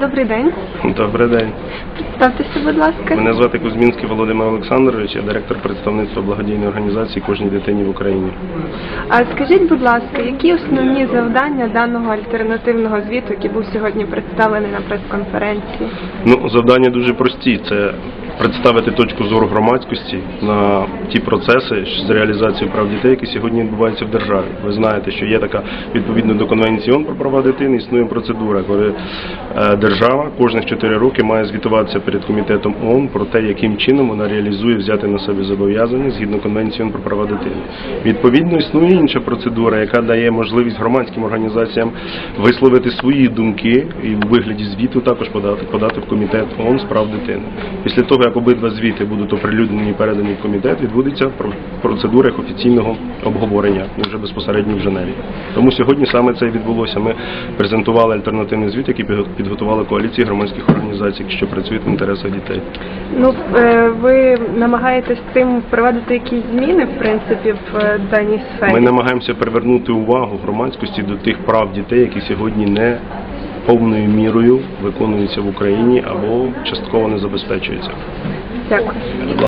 Добрий день. Добрий день. Представтеся, будь ласка. Мене звати Кузьмінський Володимир Олександрович, я директор представництва благодійної організації кожній дитині в Україні. А скажіть, будь ласка, які основні завдання даного альтернативного звіту, який був сьогодні представлений на прес-конференції? Ну, завдання дуже прості. Це представити точку зору громадськості на ті процеси з реалізацією прав дітей, які сьогодні відбуваються в державі. Ви знаєте, що є така відповідно до конвенції ООН про права дитини, існує процедура, коли е, держава кожних 4 роки має звітуватися перед комітетом ООН про те, яким чином вона реалізує взяти на себе зобов'язання згідно конвенції ООН про права дитини. Відповідно, існує інша процедура, яка дає можливість громадським організаціям висловити свої думки і в вигляді звіту також подати подати в комітет ООН з прав дитини. Після того, як обидва звіти будуть оприлюднені і передані в комітет, відбудеться про- процедура їх офіційного обговорення вже безпосередньо в Женеві. Тому сьогодні саме це і відбулося. Ми презентували альтернативний звіт, який підго- підготувала коаліція громадських організацій, що працюють в інтересах дітей. Ну, е, ви намагаєтесь цим впровадити якісь зміни, в принципі, в е, даній сфері? Ми намагаємося привернути увагу громадськості до тих прав дітей, які сьогодні не повною мірою виконуються в Україні або частково не забезпечуються. Дякую.